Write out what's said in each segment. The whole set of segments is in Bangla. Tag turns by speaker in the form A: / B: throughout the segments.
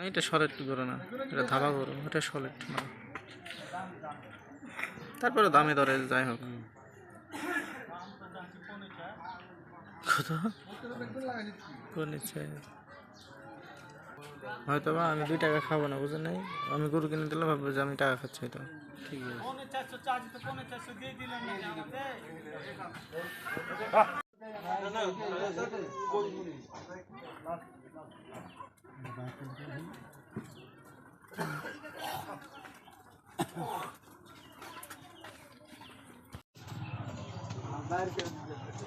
A: না এটা সলেট গরু না এটা ধাবা গরু এটা সলেট না তারপরে দামে দরে যাই হোক কত হয়তো বা আমি দুই টাকা খাব না বুঝেন নাই আমি গরু কিনে দিলে ভাববো যে আমি টাকা খাচ্ছি তো ঠিক আছে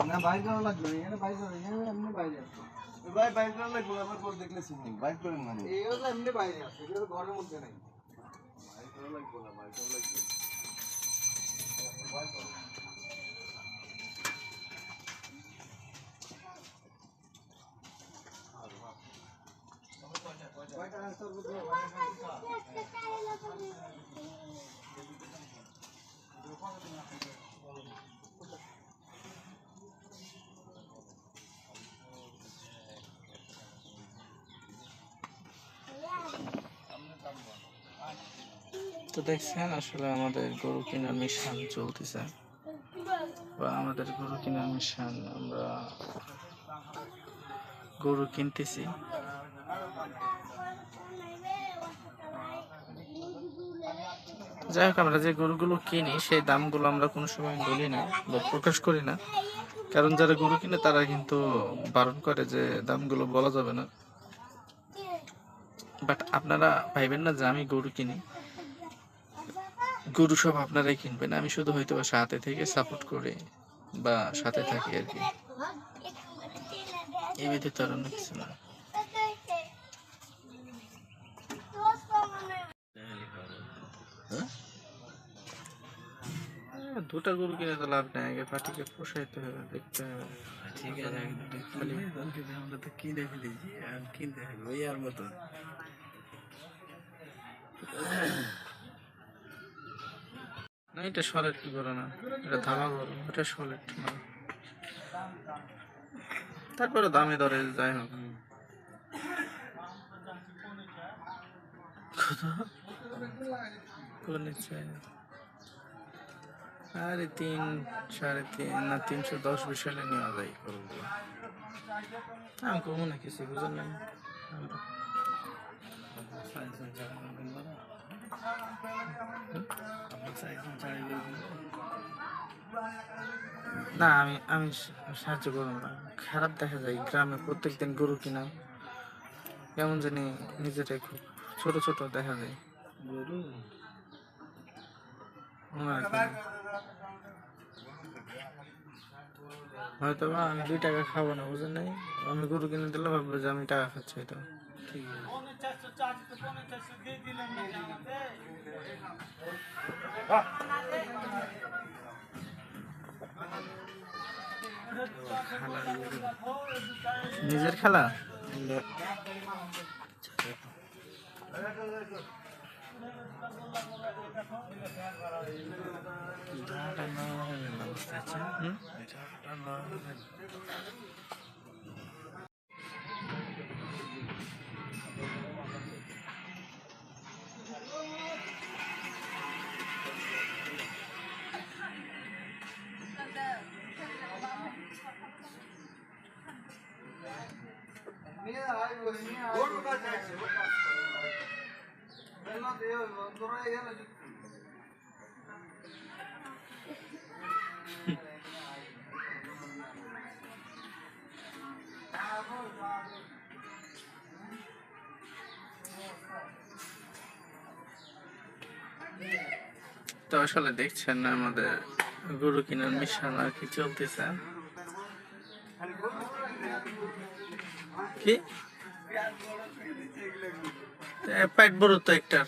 B: না বাইক করা লাগবে না এখানে বাইক করা এখানে এমনি বাইরে আছে
C: ভাই বাইক করা লাগবে আমার পর দেখলে চিনি বাইক করেন মানে
B: এই হলো এমনি বাইরে আছে এগুলো তো ঘরের মধ্যে নাই
C: বাইক করা লাগবে না বাইক করা লাগবে
A: তো দেখছেন, আসলে আমাদের গরু কেনার মিশন চলতেছে। বা আমাদের গরু কেনার মিশন আমরা গরু কিনতেছি। যাই হোক আমরা যে গরুগুলো কিনি, সেই দামগুলো আমরা কোনো সময় বলি না বা প্রকাশ করি না। কারণ যারা গরু কিনে, তারা কিন্তু বারণ করে যে দামগুলো বলা যাবে না। বাট আপনারা ভাইবেন না যে আমি গরু কিনি। গরু সব আপনারাই কিনবেন। আমি শুধু হয়তো সাথে থেকে সাপোর্ট করি বা সাথে থাকি আর কি। এই ব্যতীত আর অন্য কিছু না। দুটা গরু কিনে তো লাভ নেই আগে পাটিকে পোষাইতে হবে দেখতে হবে।
C: ঠিক আছে আমরা তো কিনে ফেলেছি আর কিনতে হবে ওই আর মতো।
A: না এটা সলেট গরু না? এটা ধাবা গরু এটা সলেট না। তারপরে দামে দরে যাই হোক। কত? কোন ইচ্ছে আরে তিন সাড়ে তিন না তিনশো দশ বিশ হলে নেওয়া যায় গরুগুলো। আমি কমো না কিছু বুঝলেন না? না আমি আমি সাহায্য করব না। খারাপ দেখা যায় গ্রামে প্রত্যেক দিন গরু কিনা কেমন জানি নিজেটাই খুব ছোট ছোট দেখা যায়।
C: গরু
A: মনে রাখি না। হয়তো বা আমি দুই টাকা খাব না বুঝেন নাই? আমি গরু কিনে দিলে ভাববো যে আমি টাকা খাচ্ছি তো ঠিক আছে। নিজের খেলা? হুম?
B: নিয়ে আয় নিয়ে আয় গরু কাছে আছে ও কাজ করে মেলা দেও তোরা এখানে
A: তো আসলে দেখছেন না আমাদের গরু কিনার মিশন আর কি চলতেছে। কি? পেট বড় তো একটার।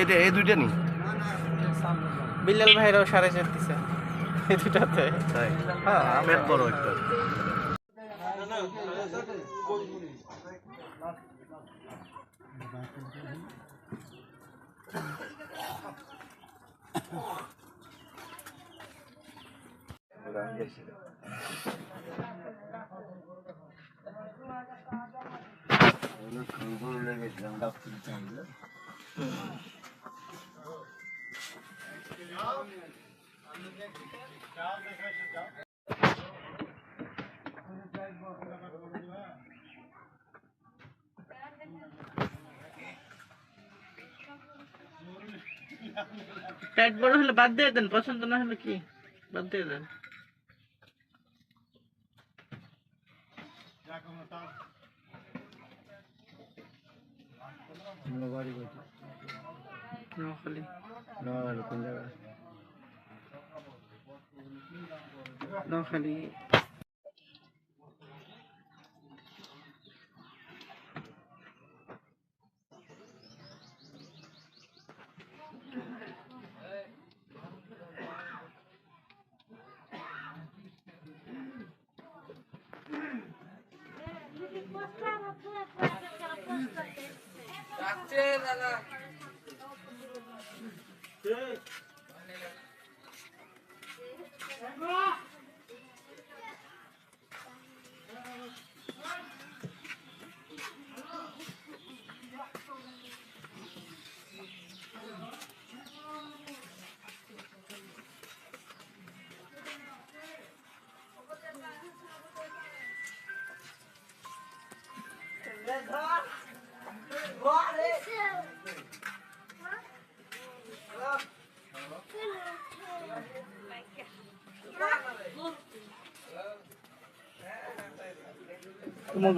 D: এটা এই দুইটা নি।
A: বিল্লাল ভাইরাও সাড়ে চার দিছে। এই
D: তাই? পেট বড় একটা।
A: পেট বড় হলে বাদ দিয়ে দেন পছন্দ না হলে কি বাদ দিয়ে দেন নোয়াখালী নোয়াখালী Let's go! তোমার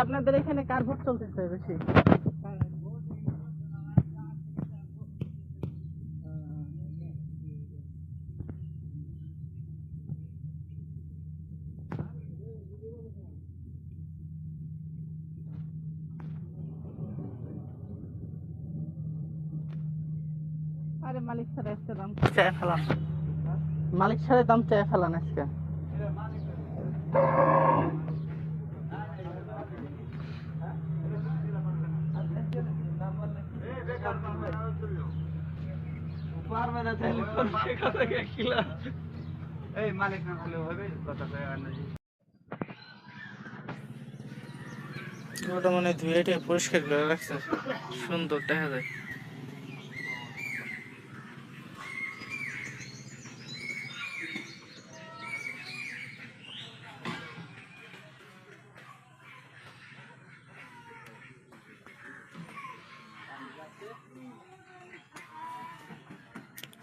A: আপনাদের এখানে কার ভোট চলতেছে বেশি? আরে মালিক স্যার আজকে দাম চায় ফেলান মালিক স্যারের দাম চায় ফেলান আজকে।
B: এই মালিক না হলে হবে কথা
A: ওটা মানে ধুয়ে পরিষ্কার করে রাখছে। সুন্দর দেখা যায়।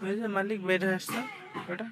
A: ওই যে মালিক বের হয়ে আসছে ওটা।